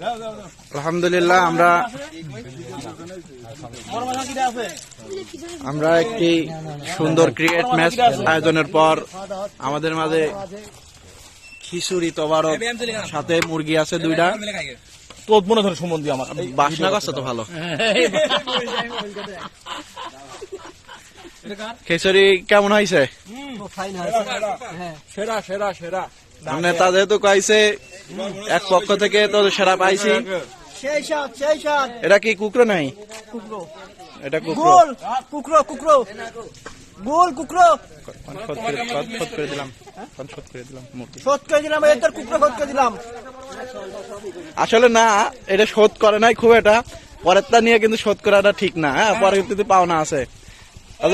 আলহামদুলিল্লাহ আমরা আমরা একটি সুন্দর ক্রিকেট ম্যাচ আয়োজনের পর আমাদের মাঝে খিচুড়ি তবারক সাথে মুরগি আছে দুইটা। তোর মনে ধরে সম্বন্ধে আমার। বাসনা করছে তো ভালো। খিচুড়ি কেমন হয়েছে? সেরা সেরা সেরা। মানে তা যেহেতু কয়েছে এক পক্ষ থেকে তো সেরা পাইছি। এটা কি কুকরো নাই? এটা কুকরো। গোল কুকরো কুকরো। গোল কুকরো। শোধ করে দিলাম। করে দিলাম করে দিলাম এই তোর কুকরো শোধ করে দিলাম। আসলে না এটা শোধ করে নাই খুব এটা পরেরটা নিয়ে কিন্তু শোধ করাটা ঠিক না হ্যাঁ? পরে কিন্তু পাওনা আছে।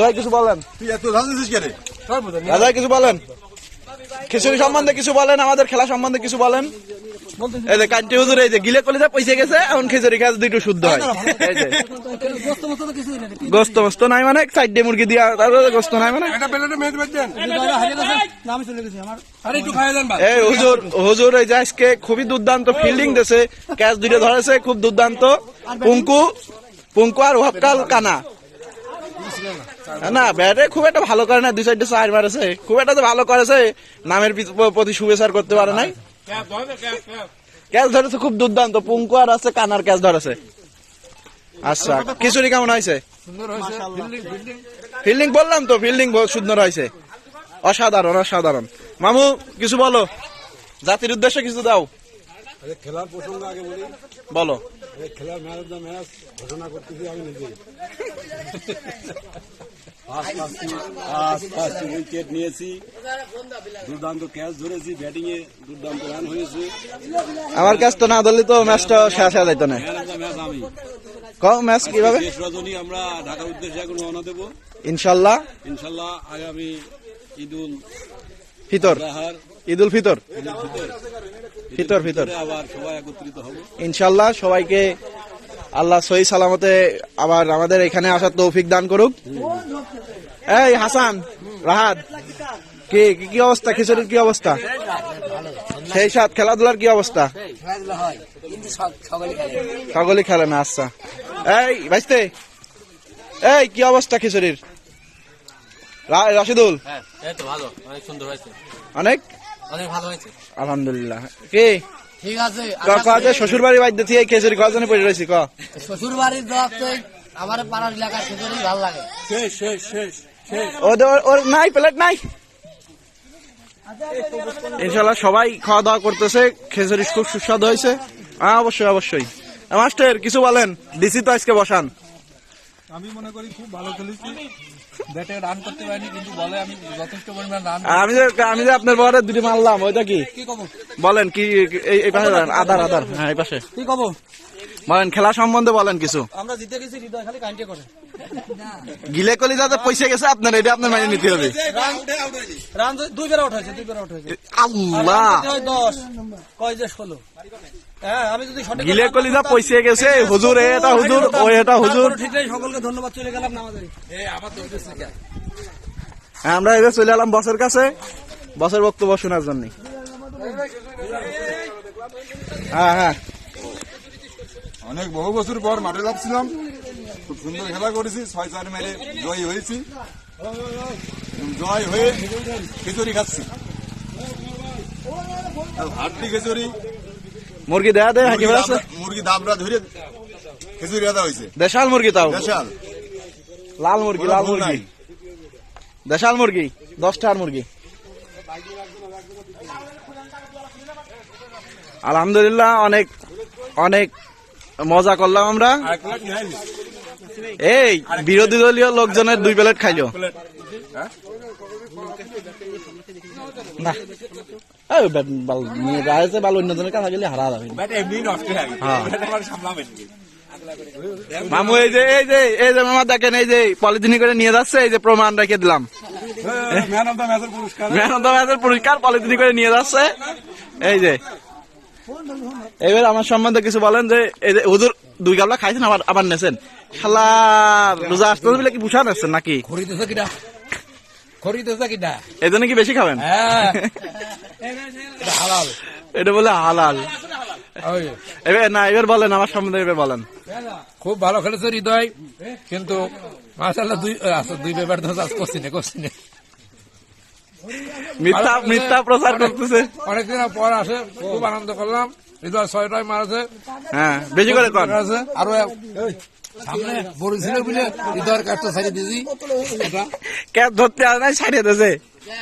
ভাই কিছু বলেন? তুই এত কিছু বলেন? খিচুড়ি সম্বন্ধে কিছু বলেন আমাদের খেলা সম্বন্ধে কিছু বলেন। এই যে কান্টি হুজুর এই যে গিলে কলিজা পয়সা গেছে এখন খিচুড়ি খাওয়া দুইটো শুদ্ধ হয়। এই যে। গোস্ত মস্ত নাই মানে সাইড মুরগি দিয়া তারপরে গোস্ত নাই মানে। এই হুজুর হুজুর এই যে আজকে খুবই দুর্দান্ত ফিল্ডিং দিছে। ক্যাচ দুইটা ধরেছে খুব দুর্দান্ত। পুঙ্কু পুঙ্কু আর ওহাবকাল কানা। না। ব্যাটে খুব একটা ভালো করে না দুই সাইডে চার মারেছে। খুব একটা যে ভালো করেছে নামের প্রতি শুভেচ্ছার করতে পারে নাই। ক্যাচ ধরেছে খুব দুর্দান্ত পুঙ্কু আর আছে কানার ক্যাচ ধরেছে। আচ্ছা খিচুড়ি কেমন হয়েছে? ফিল্ডিং বললাম তো ফিল্ডিং সুন্দর হয়েছে। অসাধারণ অসাধারণ। মামু কিছু বলো। জাতির উদ্দেশ্যে কিছু দাও। খেলার প্রসঙ্গ আগে বলি। বলো। খেলার ম্যাচ অফ দ্য ম্যাচ ঘোষণা করতেছি আমি নিজে ফার্স্ট উইকেট নিয়েছি। দুর্দান্ত ক্যাচ ধরেছি ব্যাটিং এ দুর্দান্ত রান হয়েছে। আমার কাছ তো না ধরলে তো ম্যাচটা শেষ হয়ে যাইতো না। ম্যাচ আমি। কম ম্যাচ কীভাবে? শেষ রজনী আমরা ঢাকার উদ্দেশ্যে এখন রওনা দেবো। ইনশাল্লাহ। ইনশাল্লাহ আগামী ঈদুল ফিতর। আজহার ঈদুল ফিতর। ফিতর ফিতর। ইনশাল্লাহ সবাইকে আল্লাহ সহি সালামতে আবার আমাদের এখানে আসার তৌফিক দান করুক। এই হাসান রাহাত কি কি- অবস্থা? খিচুড়ির কি অবস্থা? সেই সাত খেলাধুলার কি অবস্থা? সকলে খেলে না আচ্ছা। এই ভাইস্তে এই কি অবস্থা খিচুড়ির? রশিদুল? হ্যাঁ অনেক? অনেক ভালো হয়েছে। আলহামদুলিল্লাহ। কি? ঠিক আছে কাজে শ্বশুর বাড়ি কজনে পড়ে রয়েছি ক। শ্বশুর বাড়ির দোয়া আমার পাড়ার এলাকার খেতে ভালো লাগে। শেষ শেষ শেষ ওদের ওর নাই প্লেট নাই? ইনশাল্লাহ সবাই খাওয়া দাওয়া করতেছে খেজুরি খুব সুস্বাদু হয়েছে। হ্যাঁ অবশ্যই অবশ্যই। মাস্টার কিছু বলেন ডিসি তো আজকে বসান। আমি মনে করি খুব ভালো খেলেছি। ব্যাটে রান করতে পারিনি কিন্তু বলে আমি যথেষ্ট পরিমাণ রান আমি যে আমি যে আপনার দুটি মারলাম ওইটা কি? কি কব বলেন কি এই এই পাশে আধার আধার হ্যাঁ এই পাশে। কি কব বলেন খেলা সম্বন্ধে বলেন কিছু। আমরা জিতে গেছি হৃদয় খালি কাইন্টে করে। গিলে কলি যাতে পয়সা গেছে আপনার এটা আপনার মাইনে নিতে হবে। রান দুই বেলা হয়েছে দুই বেলা হয়েছে। আল্লাহ! আর হয় দশ। কয় যে ষোলো? হ্যাঁ আমি যদি সঠিক গিলে কলি পয়সা গেছে। হুজুর এ এটা হুজুর ও এটা হুজুর। ঠিক নেই সকলকে ধন্যবাদ চলে গেলাম নামাজে। হ্যাঁ, আমরা এবার চলে এলাম বসের কাছে। বসের বক্তব্য শোনার জন্য। হ্যাঁ হ্যাঁ। অনেক বহু বছর পর মাঠে নামছিলাম খুব সুন্দর খেলা করেছি ছয় চার মেরে জয় হয়েছি। জয় হয়ে খিচুড়ি খাচ্ছি। হাড্ডি খিচুড়ি। মুরগি দেয়া দে হাঁকি বেড়াচ্ছে মুরগি দাবরা ধরে খিচুড়ি আদা হয়েছে দেশাল মুরগি তাও। দেশাল। লাল মুরগি লাল মুরগি। দেশাল মুরগি দশটার মুরগি। আলহামদুলিল্লাহ অনেক অনেক মজা করলাম আমরা। এই বিরোধী দলীয় লোকজনের দুই প্লেট খাইলো। না। বল নিয়ে রাইছে কাছে গেলে হারা যাবে। এমনি নষ্ট হয়ে গেছে। সামলাবেন মামু এই যে এই যে এই যে মামা দেখেন এই যে পলিথিনি করে নিয়ে যাচ্ছে এই যে প্রমাণ রেখে দিলাম। ম্যান অফ দ্য ম্যাচের পুরস্কার। ম্যান অফ দ্য ম্যাচের পুরস্কার পলিথিনি করে নিয়ে যাচ্ছে। এই যে। এবার আমার সম্বন্ধে কিছু বলেন যে এই যে হুজুর দুই গাবলা খাইছেন আবার আবার নেছেন। শালা রোজা আসতে বলে কি বুঝা নেছেন নাকি? খরিদেছে কিনা? কি বেশি খাবেন? হ্যাঁ। হালাল। এটা বলে হালাল। এবার না এবার বলেন আমার সম্বন্ধে এবার বলেন। খুব ভালো খেলেছে হৃদয় কিন্তু মাসাল্লাহ দুই আচ্ছা দুই ব্যাপার তো আজ করছি না করছি না মিথ্যা মিথ্যা প্রচার করতেছে। অনেকদিন পর আসে খুব আনন্দ করলাম। ছয়টায় মারাছে হ্যাঁ বেশি করে কর আছে। আরও সামনে বড় ছিল বলে হৃদয়ের কাজটা ছাড়িয়ে দিয়েছি এটা। ধরতে আর নাই ছাড়িয়ে দিয়েছে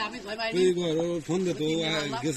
আমি ছয় মাইনি ফোন দে তো গেছে।